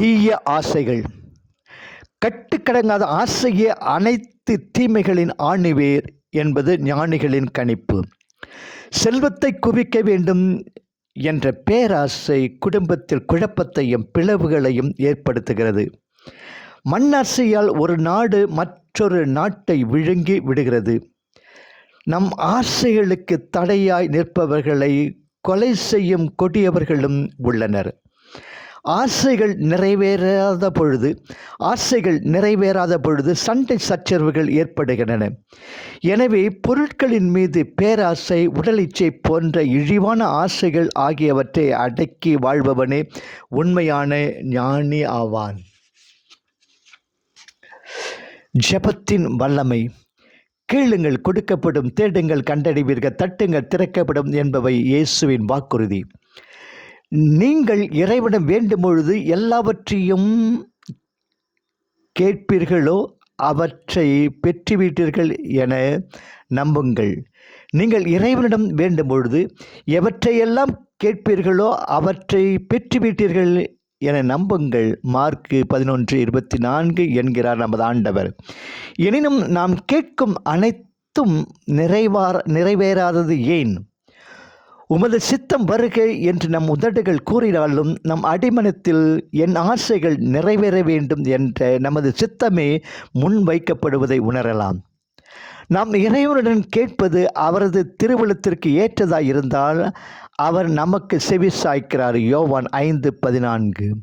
தீய ஆசைகள். கட்டுக்கடங்காத ஆசையே அனைத்து தீமைகளின் ஆணிவேர் என்பது ஞானிகளின் கணிப்பு. செல்வத்தை குவிக்க வேண்டும் என்ற பேராசை குடும்பத்தில் குழப்பத்தையும் பிளவுகளையும் ஏற்படுத்துகிறது. மண்ணாசையால் ஒரு நாடு மற்றொரு நாட்டை விழுங்கி விடுகிறது. நம் ஆசைகளுக்கு தடையாய் நிற்பவர்களை கொலை செய்யும் கொடியவர்களும் உள்ளனர். ஆசைகள் நிறைவேறாத பொழுது ஆசைகள் நிறைவேறாத பொழுது சண்டை சச்சரவுகள் ஏற்படுகின்றன. எனவே பொருட்களின் மீது பேராசை உடலிச்சை போன்ற இழிவான ஆசைகள் ஆகியவற்றை அடக்கி வாழ்பவனே உண்மையான ஞானி ஆவான். ஜெபத்தின் வல்லமை. கேளுங்கள் கொடுக்கப்படும் தேடுங்கள் கண்டறிவீர்கள் தட்டுங்கள் திறக்கப்படும் என்பவை இயேசுவின் வாக்குறுதி. நீங்கள் இறைவனம் வேண்டும் பொழுது எல்லாவற்றையும் கேட்பீர்களோ அவற்றை பெற்றுவிட்டீர்கள் என நம்புங்கள். நீங்கள் இறைவனிடம் வேண்டும் பொழுது எவற்றையெல்லாம் கேட்பீர்களோ அவற்றை பெற்றுவிட்டீர்கள் என நம்புங்கள். மார்க்கு பதினொன்று இருபத்தி நான்கு என்கிறார் நமது ஆண்டவர். எனினும் நாம் கேட்கும் அனைத்தும் நிறைவார் நிறைவேறாதது ஏன்? உமது சித்தம் வருக என்று நம் உதடுகள் கூறினாலும் நம் அடிமனத்தில் என் ஆசைகள் நிறைவேற வேண்டும் என்ற நமது சித்தமே முன் வைக்கப்படுவதை உணரலாம். நாம் இறைவனுடன் கேட்பது அவரது திருவிழத்திற்கு ஏற்றதாக இருந்தால் அவர் நமக்கு செவி சாய்க்கிறார். யோவான் ஐந்து பதினான்கு.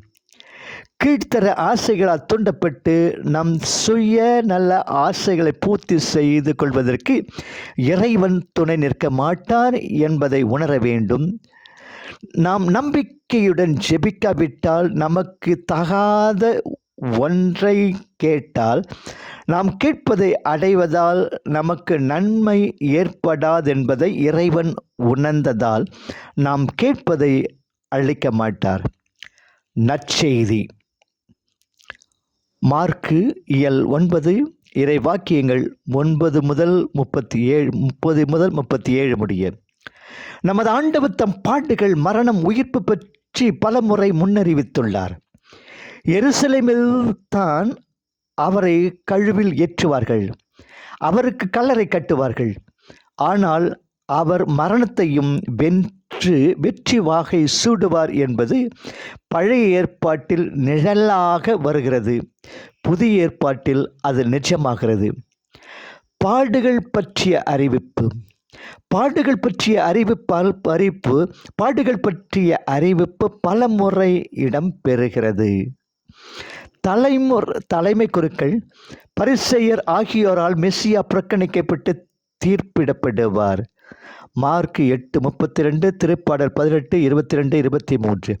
கீழ்த்தர ஆசைகளால் தூண்டப்பட்டு நம் சுய நல்ல ஆசைகளை பூர்த்தி செய்து கொள்வதற்கு இறைவன் துணை நிற்க மாட்டார் என்பதை உணர வேண்டும். நாம் நம்பிக்கையுடன் ஜெபிக்காவிட்டால் நமக்கு தகாத ஒன்றை கேட்டால் நாம் கேட்பதை அடைவதால் நமக்கு நன்மை ஏற்படாதென்பதை இறைவன் உணர்ந்ததால் நாம் கேட்பதை அளிக்க மாட்டார். நற்செய்தி. மார்க்கு இயல் ஒன்பது இறை வாக்கியங்கள் ஒன்பது முதல் முப்பத்தி ஏழு முப்பது முதல் முப்பத்தி ஏழு முடிய. நமது ஆண்டவர் தம் பாட்டுகள் மரணம் உயிர்ப்பு பற்றி பல முறை முன்னறிவித்துள்ளார். எருசலேமில் தான் அவரை கழுவில் ஏற்றுவார்கள். அவருக்கு கல்லறை கட்டுவார்கள். ஆனால் அவர் மரணத்தையும் பெற்று வெற்றி வாகை சூடுவார் என்பது பழைய ஏற்பாட்டில் நிழலாக வருகிறது. புதிய ஏற்பாட்டில் அது நிஜமாகிறது. பாடுகள் பற்றிய அறிவிப்பு. பாடுகள் பற்றிய அறிவிப்பால் அறிவிப்பு பாடுகள் பற்றிய அறிவிப்பு பல முறை இடம்பெறுகிறது தலைமுறை தலைமை குருக்கள் பரிசெயர் ஆகியோரால் மெஸ்ஸியா புறக்கணிக்கப்பட்டு தீர்ப்பிடப்படுவார். மார்க் எட்டு முப்பத்தி ரெண்டு திருப்பாடல் பதினெட்டு இருபத்தி ரெண்டு இருபத்தி மூன்று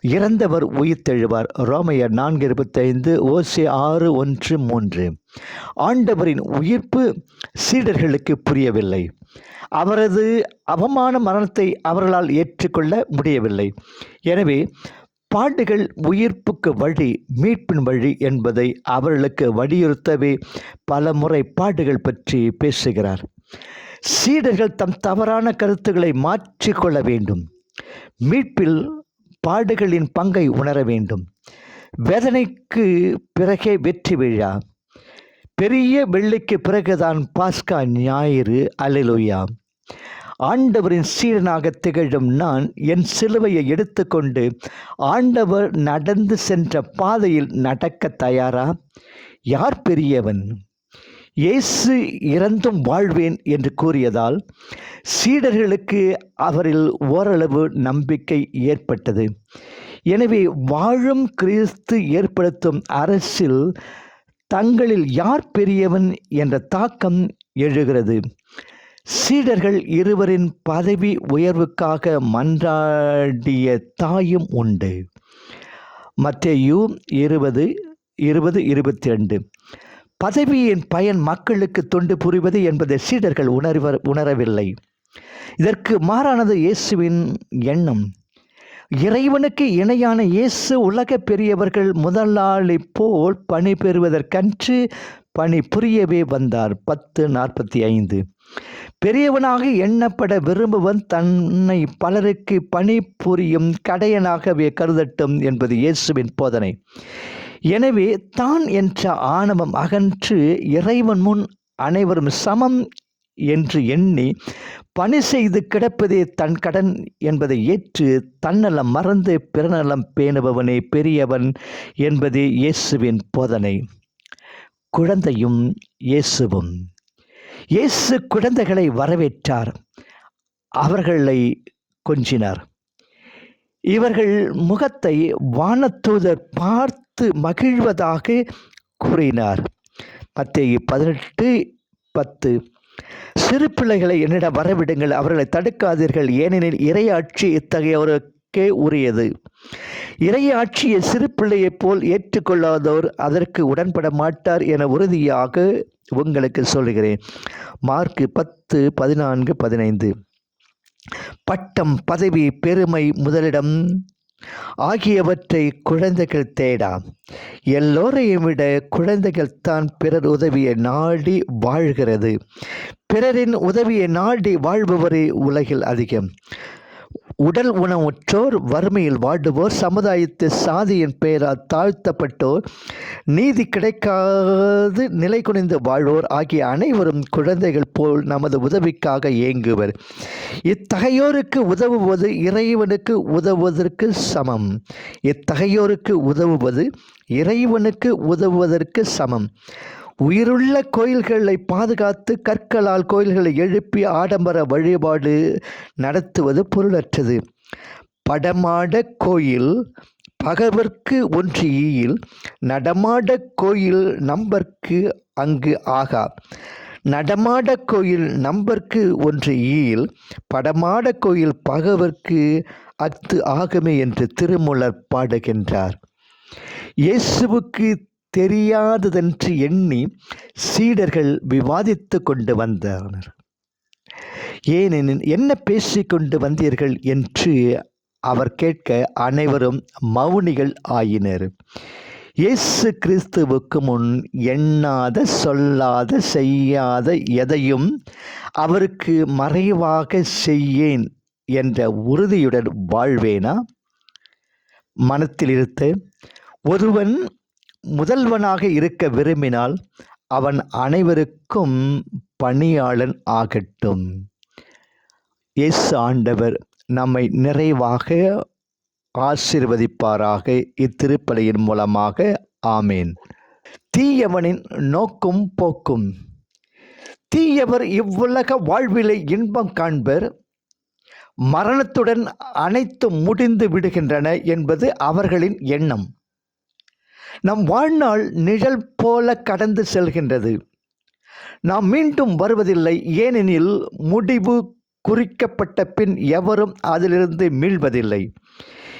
இறந்தவர் உயிர்த்தெழுவார். ரோமையர் நான்கு இருபத்தைந்து ஓசி ஆறு ஒன்று மூன்று. ஆண்டவரின் உயிர்ப்பு சீடர்களுக்கு புரியவில்லை. அவரது அவமான மரணத்தை அவர்களால் ஏற்றுக்கொள்ள முடியவில்லை. எனவே பாடுகள் உயிர்ப்புக்கு வழி மீட்பின் வழி என்பதை அவர்களுக்கு வலியுறுத்தவே பல முறை பாடுகள் பற்றி பேசுகிறார். சீடர்கள் தம் தவறான கருத்துக்களை மாற்றிக்கொள்ள வேண்டும். மீட்பில் பாடுகளின் பங்கை உணர வேண்டும். வேதனைக்கு பிறகே வெற்றி விழா. பெரிய வெள்ளிக்கு பிறகுதான் பாஸ்கா ஞாயிறு அலிலுயா ஆண்டவரின் சீடனாக திகழும் நான் என் சிலுவையை எடுத்துக்கொண்டு ஆண்டவர் நடந்து சென்ற பாதையில் நடக்க தயாரா? யார் பெரியவன்? இயேசு இறந்தும் வாழ்வேன் என்று கூறியதால் சீடர்களுக்கு அவரில் ஓரளவு நம்பிக்கை ஏற்பட்டது. எனவே வாழும் கிறிஸ்து ஏற்படுத்தும் அரசில் தங்களில் யார் பெரியவன் என்ற தாக்கம் எழுகிறது. சீடர்கள் இருவரின் பதவி உயர்வுக்காக மன்றாடிய தாயும் உண்டு. மத்தேயு இருபது இருபது இருபத்தி ரெண்டு. பதவியின் பயன் மக்களுக்கு தொண்டு புரிவது என்பதை சீடர்கள் உணர்வர் உணரவில்லை. இதற்கு மாறானது இயேசுவின் எண்ணம். இறைவனுக்கு இணையான இயேசு உலக பெரியவர்கள் முதலாளி போல் பணி பெறுவதற்கன்று பணி புரியவே வந்தார். பத்து நாற்பத்தி ஐந்து பெரியவனாக எண்ணப்பட விரும்புவன் தன்னை பலருக்கு பணி புரியும் கடையனாகவே கருதட்டும் என்பது இயேசுவின் போதனை. எனவே தான் என்ற ஆணவம் அகன்று இறைவன் முன் அனைவரும் சமம் என்று எண்ணி பணி செய்து கிடப்பதே தன் கடன் என்பதை ஏற்று தன்னலம் மறந்து பிறநலம் பேணுபவனே பெரியவன் என்பதே இயேசுவின் போதனை. குழந்தையும் இயேசுவும். இயேசு குழந்தைகளை வரவேற்றார். அவர்களை கொஞ்சினார். இவர்கள் முகத்தை வானத்தூதர் பார்த்து மகிழ்வதாக கூறினார். மத்திய பதினெட்டு பத்து. சிறு பிள்ளைகளை என்னிடம் வரவிடுங்கள் அவர்களை தடுக்காதீர்கள் ஏனெனில் இறையாட்சி இத்தகையவருக்கே உரியது. இறையாட்சியை சிறு பிள்ளையைப் போல் ஏற்றுக்கொள்ளாதோர் அதற்கு உடன்பட மாட்டார் என உறுதியாக உங்களுக்கு சொல்கிறேன் மார்க்கு பத்து பதினான்கு பதினைந்து. பட்டம் பதவி பெருமை முதலிடம் ஆகியவற்றை குழந்தைகள் தேடாம். எல்லோரையும் விட குழந்தைகள் தான் பிறர் உதவியை நாடி வாழ்கிறது. பிறரின் உதவியை நாடி வாழ்பவரே உலகில் அதிகம். உடல் உணவுற்றோர் வறுமையில் வாடுவோர் சமுதாயத்து சாதியின் பெயரால் தாழ்த்தப்பட்டோர் நீதி கிடைக்காது நிலை குனிந்து வாழ்வோர் ஆகிய அனைவரும் குழந்தைகள் போல் நமது உதவிக்காக இயங்குவர் இத்தகையோருக்கு உதவுவது இறைவனுக்கு உதவுவதற்கு சமம். இத்தகையோருக்கு உதவுவது இறைவனுக்கு உதவுவதற்கு சமம். உயிருள்ள கோயில்களை பாதுகாத்து கற்களால் கோயில்களை எழுப்பி ஆடம்பர வழிபாடு நடத்துவது பொருளற்றது. படமாட கோயில் பகவர்க்கு ஒன்று ஈயில் நடமாட கோயில் நம்பர்க்கு அங்கு ஆகா. நடமாட கோயில் நம்பர்க்கு ஒன்று ஈயில் படமாட கோயில் பகவர்க்கு அத்து ஆகுமே என்று திருமூலர் பாடுகின்றார். இயேசுவுக்கு தெரியாததென்று எண்ணி சீடர்கள் விவாதித்து கொண்டு வந்தனர். ஏனெனில் என்ன பேசிக்கொண்டு வந்தீர்கள் என்று அவர் கேட்க அனைவரும் மௌனிகள் ஆயினர். இயேசு கிறிஸ்துவுக்கு முன் எண்ணாத சொல்லாத செய்யாத எதையும் அவருக்கு மறைவாக செய்யேன் என்ற உறுதியுடன் வாழ்வேனா? மனத்தில் இருத்த ஒருவன் முதல்வனாக இருக்க விரும்பினால் அவன் அனைவருக்கும் பணியாளன் ஆகட்டும். எஸ் ஆண்டவர் நம்மை நிறைவாக ஆசிர்வதிப்பாராக இத்திருப்பலையின் மூலமாக. ஆமேன். தீயவனின் நோக்கும் போக்கும். தீயவர் இவ்வுலக வாழ்விலை இன்பம் காண்பர். மரணத்துடன் அனைத்தும் முடிந்து விடுகின்றன என்பது அவர்களின் எண்ணம். நம் வாழ்நாள் நிழல் போல கடந்து செல்கின்றது. நாம் மீண்டும் வருவதில்லை ஏனெனில் முடிவு குறிக்கப்பட்ட பின் எவரும் அதிலிருந்து மீள்வதில்லை.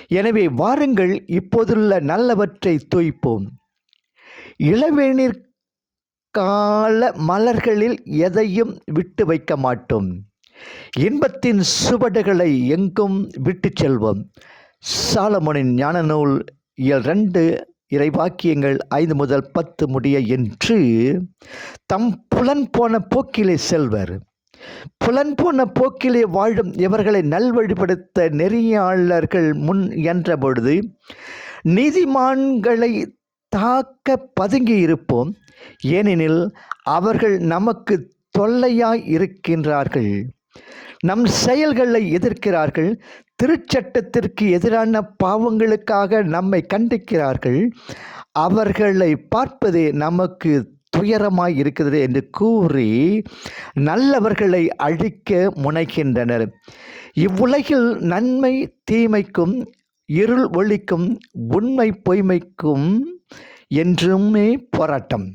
எனவே வாருங்கள் இப்போதுள்ள நல்லவற்றை தூய்ப்போம். இளவேநீர் கால மலர்களில் எதையும் விட்டு வைக்க மாட்டோம். இன்பத்தின் சுவடுகளை எங்கும் விட்டு செல்வோம். சாலமோனின் ஞான நூல் இயல் ரெண்டு இறைவாக்கியங்கள் ஐந்து முதல் பத்து முடிய என்று தம் புலன் போன போக்கிலே செல்வர். புலன் போன போக்கிலே வாழும் இவர்களை நல்வழிப்படுத்த நெறியாளர்கள் முன் என்ற பொழுது நீதிமான்களை தாக்க பதுங்கி இருப்போம். ஏனெனில் அவர்கள் நமக்கு தொல்லையாய் இருக்கின்றார்கள். நம் செயல்களை எதிர்க்கிறார்கள். திருச்சட்டத்திற்கு எதிரான பாவங்களுக்காக நம்மை கண்டிக்கிறார்கள். அவர்களை பார்ப்பதே நமக்கு துயரமாய் இருக்கிறது என்று கூறி நல்லவர்களை அழிக்க முனைகின்றனர். இவ்வுலகில் நன்மை தீமைக்கும் இருள் ஒளிக்கும் உண்மை பொய்மைக்கும் என்றுமே போராட்டம்.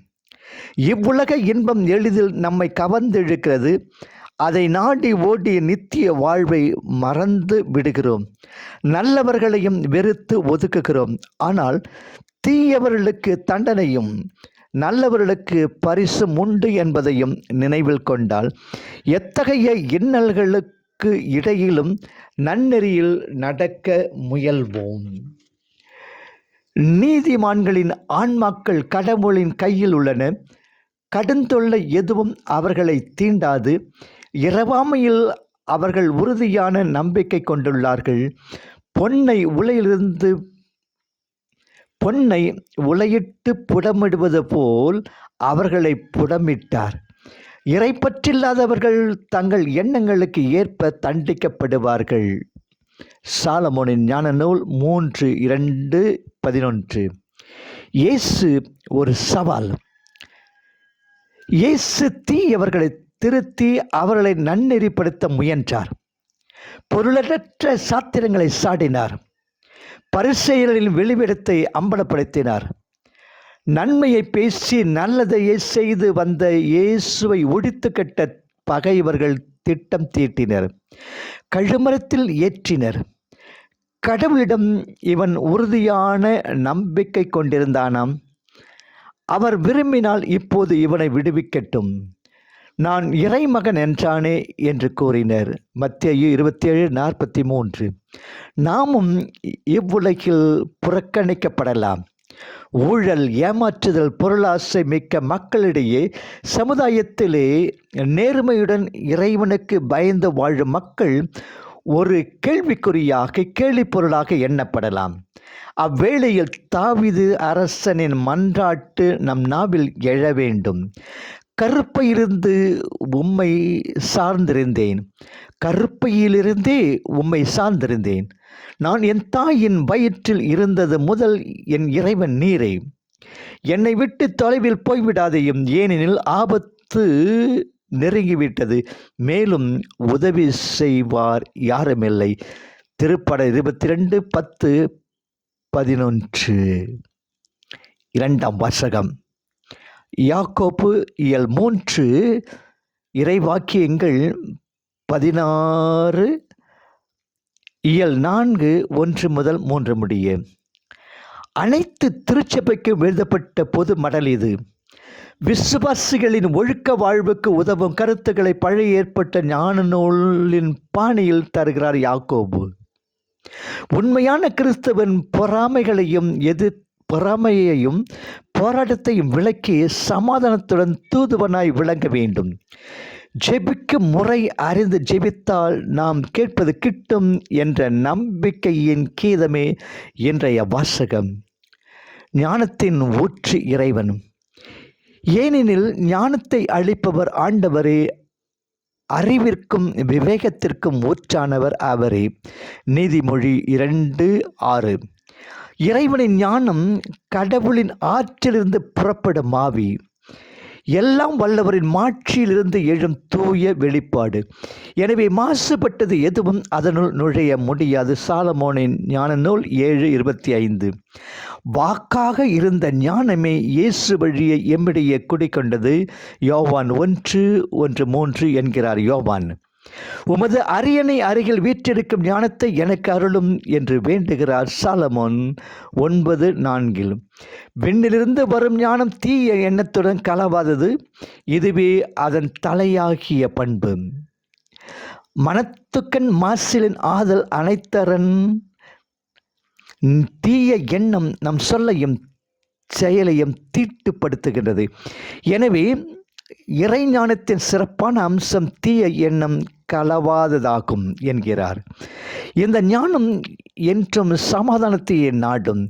இவ்வுலக இன்பம் எளிதில் நம்மை கவர்ந்தெழுக்கிறது. அதை நாடி ஓடி நித்திய வாழ்வை மறந்து விடுகிறோம். நல்லவர்களையும் வெறுத்து ஒதுக்குகிறோம். ஆனால் தீயவர்களுக்கு தண்டனையும் நல்லவர்களுக்கு பரிசும் உண்டு என்பதையும் நினைவில் கொண்டால் எத்தகைய இன்னல்களுக்கு இடையிலும் நன்னெறியில் நடக்க முயல்வோம். நீதிமான்களின் ஆன்மாக்கள் கடவுளின் கையில் உள்ளன. கடுந்தொல்லை எதுவும் அவர்களை தீண்டாது. இரவாமையில் அவர்கள் உறுதியான நம்பிக்கை கொண்டுள்ளார்கள். பொன்னை உலையிலிருந்து பொன்னை உலையிட்டு புடமிடுவது போல் அவர்களை புடமிட்டார். இறைப்பற்றில்லாதவர்கள் தங்கள் எண்ணங்களுக்கு ஏற்ப தண்டிக்கப்படுவார்கள். சாலமோனின் ஞான நூல் மூன்று இரண்டு பதினொன்று. இயேசு ஒரு சவால். இயேசு தீயவர்களை திருத்தி அவர்களை நன்னெறிப்படுத்த முயன்றார். பொருளற்ற சாத்திரங்களை சாடினார். பரிசெயலின் வெளிவிடத்தை அம்பலப்படுத்தினார். நன்மையை பேசி நல்லதையே செய்து வந்த இயேசுவை ஒடித்து கட்ட பகைவர்கள் திட்டம் தீட்டினர். கழுமரத்தில் ஏற்றினர். கடவுளிடம் இவன் உறுதியான நம்பிக்கை கொண்டிருந்தானாம். அவர் விரும்பினால் இப்போது இவனை விடுவிக்கட்டும். நான் இறைமகன் என்றானே என்று கூறினர். மத்திய இருபத்தேழு நாற்பத்தி மூன்று நாமும் இவ்வுலகில் புறக்கணிக்கப்படலாம். ஊழல் ஏமாற்றுதல் பொருளாசை மிக்க மக்களிடையே சமுதாயத்திலே நேர்மையுடன் இறைவனுக்கு பயந்து வாழும் மக்கள் ஒரு கேள்விக்குறியாக கேள்விப்பொருளாக எண்ணப்படலாம். அவ்வேளையில் தாவிது அரசனின் மன்றாட்டு நம் நாவில் எழ வேண்டும். கருப்பையிலிருந்து உம்மை சார்ந்திருந்தேன். கருப்பையிலிருந்தே உம்மை சார்ந்திருந்தேன். நான் என் தாயின் வயிற்றில் இருந்தது முதல் என் இறைவன் நீரே. என்னை விட்டு தொலைவில் போய்விடாதையும் ஏனெனில் ஆபத்து நெருங்கிவிட்டது. மேலும் உதவி செய்வார் யாருமில்லை. திருப்பட இருபத்தி ரெண்டு பத்து பதினொன்று. இரண்டாம் வாசகம். யாக்கோப்பு இயல் மூன்று இறைவாக்கியங்கள் பதினாறு இயல் நான்கு ஒன்று முதல் மூன்று முடிய. அனைத்து திருச்சபைக்கும் எழுதப்பட்ட பொது மடல் இது. விசுவாசிகளின் ஒழுக்க வாழ்வுக்கு உதவும் கருத்துக்களை பழைய ஏற்பட்ட ஞான நூலின் பாணியில் தருகிறார் யாக்கோபு. உண்மையான கிறிஸ்தவன் பொறாமைகளையும் எதிர் பொறாமையையும் போராட்டத்தையும் விளக்கி சமாதானத்துடன் தூதுவனாய் விளங்க வேண்டும். ஜெபிக்கும் முறை அறிந்து ஜெபித்தால் நாம் கேட்பது கிட்டும் என்ற நம்பிக்கையின் கீதமே இன்றைய வாசகம். ஞானத்தின் ஊற்று இறைவன். ஏனெனில் ஞானத்தை அளிப்பவர் ஆண்டவரே அறிவிற்கும் விவேகத்திற்கும் ஊற்றானவர் அவரே. நீதிமொழி இரண்டு ஆறு. இறைவனின் ஞானம் கடவுளின் ஆற்றிலிருந்து புறப்படும் ஆவி. எல்லாம் வல்லவரின் மாட்சியிலிருந்து எழும் தூய வெளிப்பாடு. எனவே மாசுபட்டது எதுவும் அதனுள் நுழைய முடியாது. சாலமோனின் ஞான நூல் ஏழு இருபத்தி ஐந்து. வாக்காக இருந்த ஞானமே இயேசு வழியை எம்மிடையே குடிக்கொண்டது யோவான் ஒன்று ஒன்று மூன்று என்கிறார் யோவான். உமது அரியணை அருகில் வீற்றிருக்கும் ஞானத்தை எனக்கு அருளும் என்று வேண்டுகிறார் சாலமோன் ஒன்பது நான்கில். விண்ணிலிருந்து வரும் ஞானம் தீய எண்ணத்துடன் கலவாதது இதுவே அதன் தலையாகிய பண்பு. மனத்துக்கன் மாசிலின் ஆதல் அனைத்தரன் தீய எண்ணம் நம் சொல்லையும் செயலையும் தீட்டுப்படுத்துகின்றது. எனவே இறைஞானத்தின் சிறப்பான அம்சம் தீய எண்ணம் கலவாததாகும் என்கிறார். இந்த ஞானம் என்றும் சமாதானத்தையே நாடும்.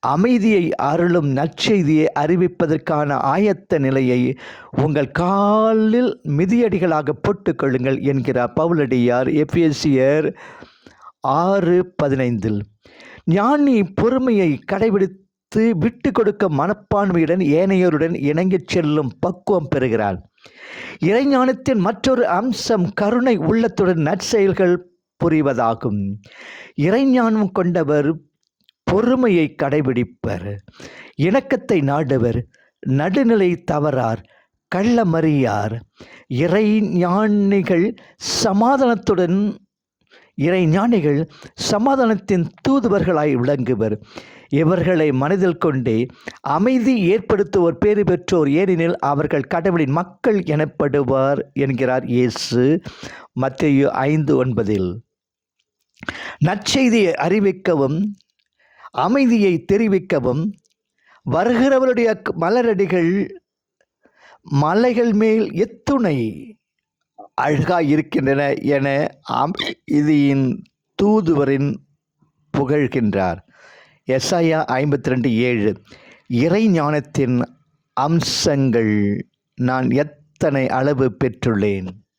அமைதியை அருளும் நற்செய்தியை அறிவிப்பதற்கான ஆயத்த நிலையை உங்கள் காலில் மிதியடிகளாக போட்டுக்கொள்ளுங்கள் என்கிறார் பவுலடியார் எபிஎஸ்சியர் ஆறு பதினைந்தில். ஞானி பொறுமையை கடைபிடித்து விட்டு கொடுக்க மனப்பான்மையுடன் ஏனையோருடன் இணங்கிச் செல்லும் பக்குவம் பெறுகிறார் இறைஞானத்தின் மற்றொரு அம்சம் கருணை உள்ளத்துடன் நற்செயல்கள் புரிவதாகும். இறைஞானம் கொண்டவர் பொறுமையை கடைபிடிப்பர். இணக்கத்தை நாடுவர். நடுநிலை தவறார். கள்ளமறியார். இறை ஞானிகள் சமாதானத்துடன் இறை ஞானிகள் சமாதானத்தின் தூதுவர்களாய் விளங்குவர். இவர்களை மனதில் கொண்டே அமைதி ஏற்படுத்துவோர் பேறு பெற்றோர். ஏனெனில் அவர்கள் கடவுளின் மக்கள் எனப்படுவார் என்கிறார் இயேசு. மத்திய ஐந்து ஒன்பதில் நற்செய்தியை அறிவிக்கவும் அமைதியை தெரிவிக்கவும் வருகிறவருடைய மலரடிகள் மலைகள் மேல் எத்துணை அழகாய் இருக்கின்றன என அமைதியின் தூதுவரின் புகழ்கின்றார். எஸ்ஐயா ஐம்பத்தி ரெண்டு ஏழு. இறை ஞானத்தின் அம்சங்கள் நான் எத்தனை அளவு பெற்றுள்ளேன்?